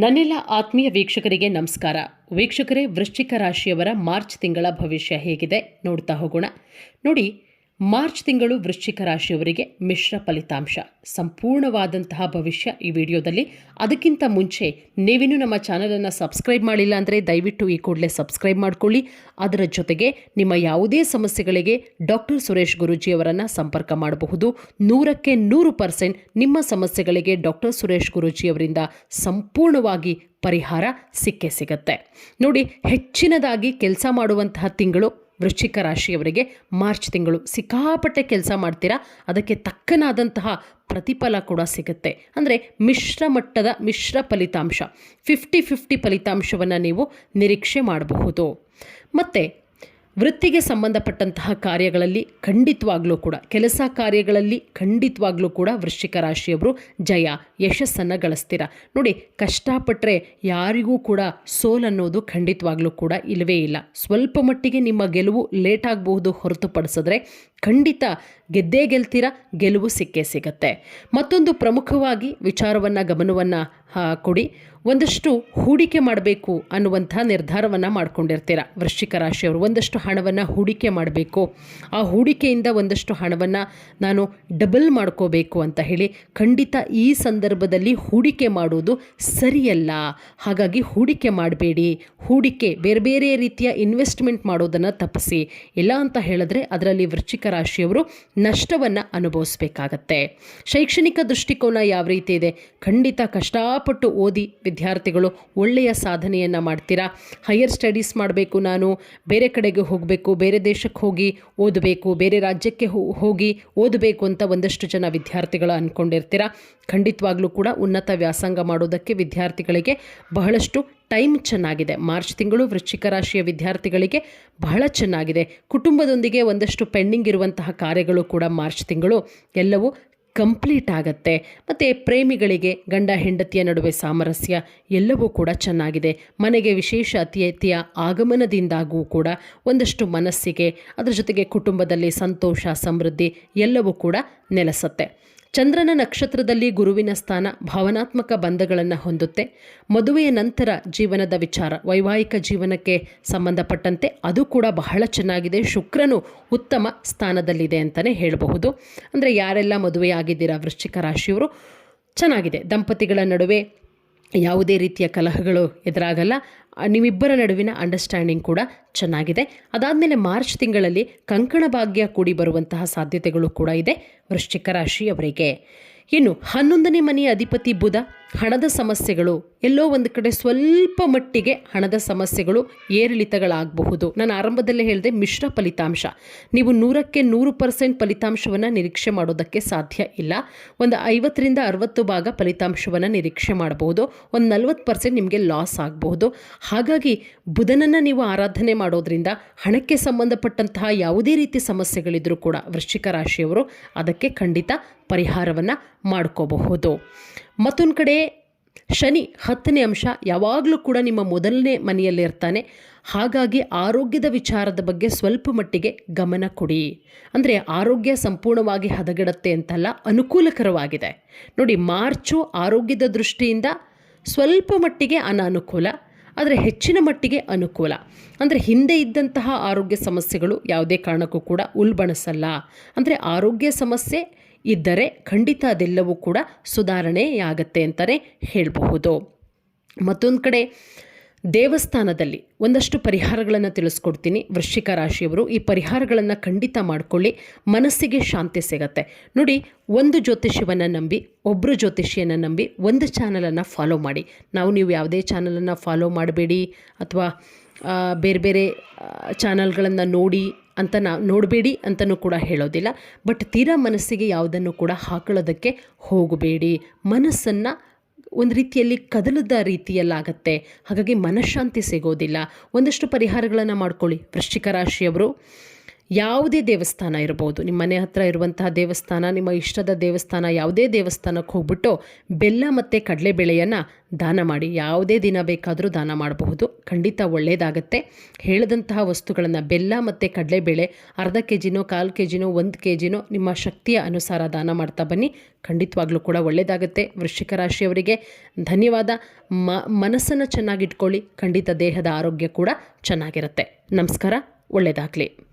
ನನ್ನೆಲ್ಲ ಆತ್ಮೀಯ ವೀಕ್ಷಕರಿಗೆ ನಮಸ್ಕಾರ. ವೀಕ್ಷಕರೇ ವೃಶ್ಚಿಕ ರಾಶಿಯವರ ಮಾರ್ಚ್ ತಿಂಗಳ ಭವಿಷ್ಯ ಹೇಗಿದೆ ನೋಡ್ತಾ ಹೋಗೋಣ. ನೋಡಿ ಮಾರ್ಚ್ ತಿಂಗಳು ವೃಶ್ಚಿಕ ರಾಶಿಯವರಿಗೆ ಮಿಶ್ರ ಫಲಿತಾಂಶ. ಸಂಪೂರ್ಣವಾದಂತಹ ಭವಿಷ್ಯ ಈ ವಿಡಿಯೋದಲ್ಲಿ. ಅದಕ್ಕಿಂತ ಮುಂಚೆ ನೀವಿನ್ನೂ ನಮ್ಮ ಚಾನಲನ್ನು ಸಬ್ಸ್ಕ್ರೈಬ್ ಮಾಡಿಲ್ಲ ಅಂದರೆ ದಯವಿಟ್ಟು ಈ ಕೂಡಲೇ ಸಬ್ಸ್ಕ್ರೈಬ್ ಮಾಡಿಕೊಳ್ಳಿ. ಅದರ ಜೊತೆಗೆ ನಿಮ್ಮ ಯಾವುದೇ ಸಮಸ್ಯೆಗಳಿಗೆ ಡಾಕ್ಟರ್ ಸುರೇಶ್ ಗುರೂಜಿಯವರನ್ನು ಸಂಪರ್ಕ ಮಾಡಬಹುದು. ನೂರಕ್ಕೆ ನೂರು ಪರ್ಸೆಂಟ್ ನಿಮ್ಮ ಸಮಸ್ಯೆಗಳಿಗೆ ಡಾಕ್ಟರ್ ಸುರೇಶ್ ಗುರೂಜಿಯವರಿಂದ ಸಂಪೂರ್ಣವಾಗಿ ಪರಿಹಾರ ಸಿಕ್ಕೇ ಸಿಗತ್ತೆ. ನೋಡಿ, ಹೆಚ್ಚಿನದಾಗಿ ಕೆಲಸ ಮಾಡುವಂತಹ ತಿಂಗಳು ವೃಶ್ಚಿಕ ರಾಶಿಯವರಿಗೆ ಮಾರ್ಚ್ ತಿಂಗಳು ಸಿಕ್ಕಾಪಟ್ಟೆ ಕೆಲಸ ಮಾಡ್ತೀರಾ? ಅದಕ್ಕೆ ತಕ್ಕನಾದಂತಹ ಪ್ರತಿಫಲ ಕೂಡ ಸಿಗುತ್ತೆ. ಅಂದರೆ ಮಿಶ್ರ ಮಟ್ಟದ ಮಿಶ್ರ ಫಲಿತಾಂಶ. ಫಿಫ್ಟಿ ಫಿಫ್ಟಿ ಫಲಿತಾಂಶವನ್ನು ನೀವು ನಿರೀಕ್ಷೆ ಮಾಡಬಹುದು. ಮತ್ತು ವೃತ್ತಿಗೆ ಸಂಬಂಧಪಟ್ಟಂತಹ ಕಾರ್ಯಗಳಲ್ಲಿ ಖಂಡಿತವಾಗ್ಲೂ ಕೂಡ, ಕೆಲಸ ಕಾರ್ಯಗಳಲ್ಲಿ ಖಂಡಿತವಾಗ್ಲೂ ಕೂಡ ವೃಶ್ಚಿಕ ರಾಶಿಯವರು ಜಯ, ಯಶಸ್ಸನ್ನು ಗಳಿಸ್ತೀರ. ನೋಡಿ ಕಷ್ಟಪಟ್ಟರೆ ಯಾರಿಗೂ ಕೂಡ ಸೋಲನ್ನೋದು ಖಂಡಿತವಾಗ್ಲೂ ಕೂಡ ಇಲ್ಲವೇ ಇಲ್ಲ. ಸ್ವಲ್ಪ ಮಟ್ಟಿಗೆ ನಿಮ್ಮ ಗೆಲುವು ಲೇಟ್ ಆಗಬಹುದು ಹೊರತುಪಡಿಸಿದ್ರೆ ಖಂಡಿತ ಗೆದ್ದೇ ಗೆಲ್ತೀರ, ಗೆಲುವು ಸಿಕ್ಕೇ ಸಿಗತ್ತೆ. ಮತ್ತೊಂದು ಪ್ರಮುಖವಾಗಿ ವಿಚಾರವನ್ನು, ಗಮನವನ್ನು ಕೊಡಿ. ಒಂದಷ್ಟು ಹೂಡಿಕೆ ಮಾಡಬೇಕು ಅನ್ನುವಂಥ ನಿರ್ಧಾರವನ್ನು ಮಾಡ್ಕೊಂಡಿರ್ತೀರ. ವೃಶ್ಚಿಕ ರಾಶಿಯವರು, ಒಂದಷ್ಟು ಹಣವನ್ನು ಹೂಡಿಕೆ ಮಾಡಬೇಕು. ಆ ಹೂಡಿಕೆಯಿಂದ ಒಂದಷ್ಟು ಹಣವನ್ನು ನಾನು ಡಬಲ್ ಮಾಡ್ಕೋಬೇಕು ಅಂತ ಹೇಳಿ ಖಂಡಿತ ಈ ಸಂದರ್ಭದಲ್ಲಿ ಹೂಡಿಕೆ ಮಾಡುವುದು ಸರಿಯಲ್ಲ. ಹಾಗಾಗಿ ಹೂಡಿಕೆ ಮಾಡಬೇಡಿ. ಹೂಡಿಕೆ ಬೇರೆ ಬೇರೆ ರೀತಿಯ ಇನ್ವೆಸ್ಟ್ಮೆಂಟ್ ಮಾಡೋದನ್ನು ತಪ್ಪಿಸಿ. ಇಲ್ಲ ಅಂತ ಹೇಳಿದ್ರೆ ಅದರಲ್ಲಿ ವೃಶ್ಚಿಕ ರಾಶಿಯವರು ನಷ್ಟವನ್ನು ಅನುಭವಿಸಬೇಕಾಗತ್ತೆ. ಶೈಕ್ಷಣಿಕ ದೃಷ್ಟಿಕೋನ ಯಾವ ರೀತಿ ಇದೆ? ಖಂಡಿತ ಕಷ್ಟಪಟ್ಟು ಓದಿ ವಿದ್ಯಾರ್ಥಿಗಳು ಒಳ್ಳೆಯ ಸಾಧನೆಯನ್ನು ಮಾಡ್ತೀರಾ? ಹೈಯರ್ ಸ್ಟಡೀಸ್ ಮಾಡಬೇಕು ನಾನು, ಬೇರೆ ಕಡೆಗೆ ಹೋಗಬೇಕು, ಬೇರೆ ದೇಶಕ್ಕೆ ಹೋಗಿ ಓದಬೇಕು, ಬೇರೆ ರಾಜ್ಯಕ್ಕೆ ಹೋಗಿ ಓದಬೇಕು ಅಂತ ಒಂದಷ್ಟು ಜನ ವಿದ್ಯಾರ್ಥಿಗಳು ಅಂದ್ಕೊಂಡಿರ್ತೀರ ಖಂಡಿತವಾಗ್ಲೂ ಕೂಡ ಉನ್ನತ ವ್ಯಾಸಂಗ ಮಾಡೋದಕ್ಕೆ ವಿದ್ಯಾರ್ಥಿಗಳಿಗೆ ಬಹಳಷ್ಟು ಟೈಮ್ ಚೆನ್ನಾಗಿದೆ. ಮಾರ್ಚ್ ತಿಂಗಳು ವೃಶ್ಚಿಕ ರಾಶಿಯ ವಿದ್ಯಾರ್ಥಿಗಳಿಗೆ ಬಹಳ ಚೆನ್ನಾಗಿದೆ. ಕುಟುಂಬದೊಂದಿಗೆ ಒಂದಷ್ಟು ಪೆಂಡಿಂಗ್ ಇರುವಂತಹ ಕಾರ್ಯಗಳು ಕೂಡ ಮಾರ್ಚ್ ತಿಂಗಳು. ಎಲ್ಲವೂ ಕಂಪ್ಲೀಟ್ ಆಗತ್ತೆ. ಮತ್ತು ಪ್ರೇಮಿಗಳಿಗೆ, ಗಂಡ ಹೆಂಡತಿಯ ನಡುವೆ ಸಾಮರಸ್ಯ ಎಲ್ಲವೂ ಕೂಡ ಚೆನ್ನಾಗಿದೆ. ಮನೆಗೆ ವಿಶೇಷ ಅತಿಥಿಯ ಆಗಮನದಿಂದಾಗೂ ಕೂಡ ಒಂದಷ್ಟು ಮನಸ್ಸಿಗೆ, ಅದರ ಜೊತೆಗೆ ಕುಟುಂಬದಲ್ಲಿ ಸಂತೋಷ, ಸಮೃದ್ಧಿ ಎಲ್ಲವೂ ಕೂಡ ನೆಲೆಸುತ್ತೆ. ಚಂದ್ರನ ನಕ್ಷತ್ರದಲ್ಲಿ ಗುರುವಿನ ಸ್ಥಾನ ಭಾವನಾತ್ಮಕ ಬಂಧಗಳನ್ನು ಹೊಂದುತ್ತೆ. ಮದುವೆಯ ನಂತರ ಜೀವನದ ವಿಚಾರ, ವೈವಾಹಿಕ ಜೀವನಕ್ಕೆ ಸಂಬಂಧಪಟ್ಟಂತೆ ಅದು ಕೂಡ ಬಹಳ ಚೆನ್ನಾಗಿದೆ. ಶುಕ್ರನು ಉತ್ತಮ ಸ್ಥಾನದಲ್ಲಿದೆ ಅಂತಲೇ ಹೇಳಬಹುದು. ಅಂದರೆ ಯಾರೆಲ್ಲ ಮದುವೆಯಾಗಿದ್ದೀರಾ ವೃಶ್ಚಿಕ ರಾಶಿಯವರು? ಚೆನ್ನಾಗಿದೆ. ದಂಪತಿಗಳ ನಡುವೆ ಯಾವುದೇ ರೀತಿಯ ಕಲಹಗಳು ಎದುರಾಗಲ್ಲ. ನಿಮ್ಮಿಬ್ಬರ ನಡುವಿನ ಅಂಡರ್ಸ್ಟ್ಯಾಂಡಿಂಗ್ ಕೂಡ ಚೆನ್ನಾಗಿದೆ. ಅದಾದಮೇಲೆ ಮಾರ್ಚ್ ತಿಂಗಳಲ್ಲಿ ಕಂಕಣ ಭಾಗ್ಯ ಕೂಡಿ ಬರುವಂತಹ ಸಾಧ್ಯತೆಗಳು ಕೂಡ ಇದೆ ವೃಶ್ಚಿಕ ರಾಶಿಯವರಿಗೆ. ಇನ್ನು ಹನ್ನೊಂದನೇ ಮನೆಯ ಅಧಿಪತಿ ಬುಧ. ಹಣದ ಸಮಸ್ಯೆಗಳು, ಎಲ್ಲೋ ಒಂದು ಕಡೆ ಸ್ವಲ್ಪ ಮಟ್ಟಿಗೆ ಹಣದ ಸಮಸ್ಯೆಗಳು ಏರಿಳಿತಗಳಾಗಬಹುದು. ನಾನು ಆರಂಭದಲ್ಲೇ ಹೇಳಿದೆ, ಮಿಶ್ರ ಫಲಿತಾಂಶ. ನೀವು ನೂರಕ್ಕೆ ನೂರು ಪರ್ಸೆಂಟ್ ಫಲಿತಾಂಶವನ್ನು ನಿರೀಕ್ಷೆ ಮಾಡೋದಕ್ಕೆ ಸಾಧ್ಯ ಇಲ್ಲ. ಒಂದು ಐವತ್ತರಿಂದ ಅರವತ್ತು ಭಾಗ ಫಲಿತಾಂಶವನ್ನು ನಿರೀಕ್ಷೆ ಮಾಡಬಹುದು. ಒಂದು ನಲ್ವತ್ತು ಪರ್ಸೆಂಟ್ ನಿಮಗೆ ಲಾಸ್ ಆಗಬಹುದು. ಹಾಗಾಗಿ ಬುಧನನ್ನು ನೀವು ಆರಾಧನೆ ಮಾಡೋದ್ರಿಂದ ಹಣಕ್ಕೆ ಸಂಬಂಧಪಟ್ಟಂತಹ ಯಾವುದೇ ರೀತಿ ಸಮಸ್ಯೆಗಳಿದ್ರೂ ಕೂಡ ವೃಶ್ಚಿಕ ರಾಶಿಯವರು ಅದಕ್ಕೆ ಖಂಡಿತ ಪರಿಹಾರವನ್ನು ಮಾಡ್ಕೋಬಹುದು. ಮತ್ತೊಂದು ಕಡೆ, ಶನಿ ಹತ್ತನೇ ಅಂಶ ಯಾವಾಗಲೂ ಕೂಡ ನಿಮ್ಮ ಮೊದಲನೇ ಮನೆಯಲ್ಲಿರ್ತಾನೆ ಹಾಗಾಗಿ ಆರೋಗ್ಯದ ವಿಚಾರದ ಬಗ್ಗೆ ಸ್ವಲ್ಪ ಮಟ್ಟಿಗೆ ಗಮನ ಕೊಡಿ. ಅಂದರೆ ಆರೋಗ್ಯ ಸಂಪೂರ್ಣವಾಗಿ ಹದಗೆಡತ್ತೆ ಅಂತಲ್ಲ, ಅನುಕೂಲಕರವಾಗಿದೆ. ನೋಡಿ, ಮಾರ್ಚು ಆರೋಗ್ಯದ ದೃಷ್ಟಿಯಿಂದ ಸ್ವಲ್ಪ ಮಟ್ಟಿಗೆ ಅನಾನುಕೂಲ, ಆದರೆ ಹೆಚ್ಚಿನ ಮಟ್ಟಿಗೆ ಅನುಕೂಲ. ಅಂದರೆ ಹಿಂದೆ ಇದ್ದಂತಹ ಆರೋಗ್ಯ ಸಮಸ್ಯೆಗಳು ಯಾವುದೇ ಕಾರಣಕ್ಕೂ ಕೂಡ ಉಲ್ಬಣಿಸಲ್ಲ. ಅಂದರೆ ಆರೋಗ್ಯ ಸಮಸ್ಯೆ ಇದ್ದರೆ ಖಂಡಿತ ಅದೆಲ್ಲವೂ ಕೂಡ ಸುಧಾರಣೆಯಾಗತ್ತೆ ಅಂತಲೇ ಹೇಳಬಹುದು. ಮತ್ತೊಂದು ಕಡೆ, ದೇವಸ್ಥಾನದಲ್ಲಿ ಒಂದಷ್ಟು ಪರಿಹಾರಗಳನ್ನು ತಿಳಿಸ್ಕೊಡ್ತೀನಿ. ವೃಶ್ಚಿಕ ರಾಶಿಯವರು ಈ ಪರಿಹಾರಗಳನ್ನು ಖಂಡಿತ ಮಾಡಿಕೊಳ್ಳಿ. ಮನಸ್ಸಿಗೆ ಶಾಂತಿ ಸಿಗತ್ತೆ. ನೋಡಿ, ಒಂದು ಜ್ಯೋತಿಷ್ಯವನ್ನು ನಂಬಿ ಒಬ್ಬರು ಜ್ಯೋತಿಷಿಯನ್ನು ನಂಬಿ, ಒಂದು ಚಾನಲನ್ನು ಫಾಲೋ ಮಾಡಿ. ನಾವು ನೀವು ಯಾವುದೇ ಚಾನಲನ್ನು ಫಾಲೋ ಮಾಡಬೇಡಿ ಅಥವಾ ಬೇರೆ ಬೇರೆ ಚಾನಲ್ಗಳನ್ನು ನೋಡಿ ಅಂತ ನಾ, ನೋಡಬೇಡಿ ಅಂತಲೂ ಕೂಡ ಹೇಳೋದಿಲ್ಲ. ಬಟ್ ತೀರಾ ಮನಸ್ಸಿಗೆ ಯಾವುದನ್ನು ಕೂಡ ಹಾಕೊಳ್ಳೋದಕ್ಕೆ ಹೋಗಬೇಡಿ. ಮನಸ್ಸನ್ನು ಒಂದು ರೀತಿಯಲ್ಲಿ ಕದಲದ ರೀತಿಯಲ್ಲಾಗತ್ತೆ. ಹಾಗಾಗಿ ಮನಃಶಾಂತಿ ಸಿಗೋದಿಲ್ಲ. ಒಂದಷ್ಟು ಪರಿಹಾರಗಳನ್ನು ಮಾಡ್ಕೊಳ್ಳಿ. ವೃಶ್ಚಿಕ ರಾಶಿಯವರು ಯಾವುದೇ ದೇವಸ್ಥಾನ ಇರ್ಬೋದು, ನಿಮ್ಮ ಮನೆ ಹತ್ರ ಇರುವಂತಹ ದೇವಸ್ಥಾನ, ನಿಮ್ಮ ಇಷ್ಟದ ದೇವಸ್ಥಾನ, ಯಾವುದೇ ದೇವಸ್ಥಾನಕ್ಕೆ ಹೋಗ್ಬಿಟ್ಟು ಬೆಲ್ಲ ಮತ್ತು ಕಡಲೆಬೇಳೆಯನ್ನು ದಾನ ಮಾಡಿ, ಯಾವುದೇ ದಿನ ಬೇಕಾದರೂ ದಾನ ಮಾಡಬಹುದು. ಖಂಡಿತ ಒಳ್ಳೆಯದಾಗತ್ತೆ ಹೇಳಿದಂತಹ ವಸ್ತುಗಳನ್ನು, ಬೆಲ್ಲ ಮತ್ತು ಕಡಲೆಬೇಳೆ, ಅರ್ಧ ಕೆ ಜಿನೋ ಕಾಲು ಕೆ ಜಿನೋ ಒಂದು ಕೆ ಜಿನೋ ನಿಮ್ಮ ಶಕ್ತಿಯ ಅನುಸಾರ ದಾನ ಮಾಡ್ತಾ ಬನ್ನಿ. ಖಂಡಿತವಾಗ್ಲೂ ಕೂಡ ಒಳ್ಳೆಯದಾಗುತ್ತೆ ವೃಶ್ಚಿಕ ರಾಶಿಯವರಿಗೆ ಧನ್ಯವಾದ. ಮ, ಮನಸ್ಸನ್ನು ಚೆನ್ನಾಗಿಟ್ಕೊಳ್ಳಿ. ಖಂಡಿತ ದೇಹದ ಆರೋಗ್ಯ ಕೂಡ ಚೆನ್ನಾಗಿರುತ್ತೆ. ನಮಸ್ಕಾರ. ಒಳ್ಳೆಯದಾಗಲಿ